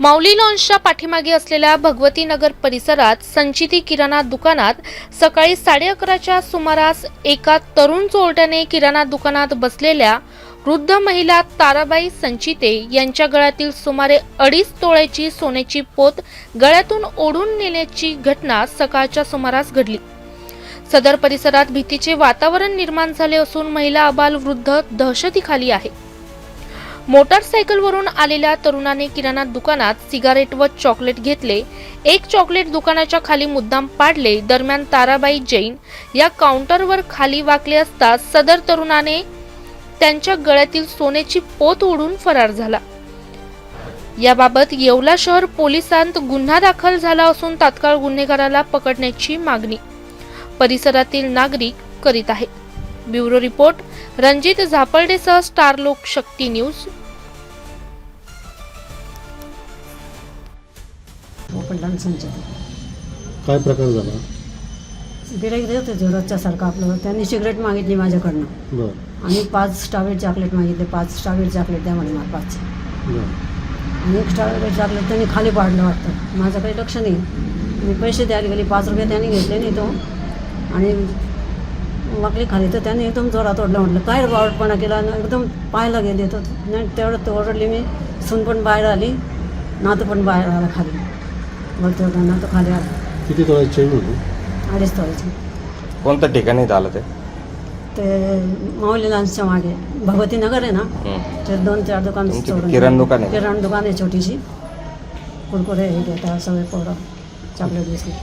माऊली लॉन्सच्या पाठीमागे असलेल्या भगवती नगर परिसरात संचिती किराणा दुकानात सकाळी साडे अकराच्या सुमारास एका तरुण चोरट्याने किराणा दुकानात बसलेल्या वृद्ध महिला ताराबाई संचिते यांच्या गळ्यातील सुमारे अडीच तोळ्याची सोन्याची पोत गळ्यातून ओढून नेण्याची घटना सकाळच्या सुमारास घडली. सदर परिसरात भीतीचे वातावरण निर्माण झाले असून महिला अबाल वृद्ध दहशतीखाली आहे. मोटारसायकलवरून आलेल्या तरुणाने किराणा दुकानात सिगारेट व चॉकलेट घेतले. एक चॉकलेट दुकानाच्या खाली मुद्दाम पाडले. दरम्यान ताराबाई जैन या काउंटरवर खाली वाकले असता सदर तरुणाने त्यांच्या गळ्यातील सोन्याची पोत ओढून फरार झाला. याबाबत येवला शहर पोलिसांत गुन्हा दाखल झाला असून तात्काळ गुन्हेगाराला पकडण्याची मागणी परिसरातील नागरिक करीत आहेत. ब्युरो रिपोर्ट रणजित झापर्डेसह स्टार लोक शक्ती न्यूज पोपटलाल संचय काय प्रकार झाला? गिराईक देत होते रोजच्यासारखं आपलं. त्यांनी सिगरेट मागितली माझ्याकडनं. बर. आणि पाच स्ट्रॉबेरी चॉकलेट मागितले. पाच स्ट्रॉबेरी चॉकलेट द्या म्हणे मला पाच. बर. आणि एक स्ट्रॉबेरी चॉकलेट त्यांनी खाली पाडलं वाटतं. माझं काही लक्ष नाही. मी पैसे द्यायला गेले. पाच रुपये त्यांनी घेतले नाही तो. आणि वाकली खाली. तर त्यांनी एकदम जोरात ओढलं म्हटलं काय बावटपणा केला? आणि एकदम पाहायला गेले तर. नाही तेवढं तो ओरडली मी. सून पण बाहेर आली. नातू पण बाहेर आला खाली. वरती होता नातू खाली आला किती तोळ्याची चेन होती? अडीच तोळ्याची. कोणत्या ठिकाणी झालं ते? ते माऊली लांचच्या मागे. भगवती नगर आहे ना? हं. ते दोन चार दुकान तुमची किराणा दुकान आहे? किराणा दुकान आहे छोटीशी. कुरकुरे हे घेतात सगळे पोरं. Chocolate biscuit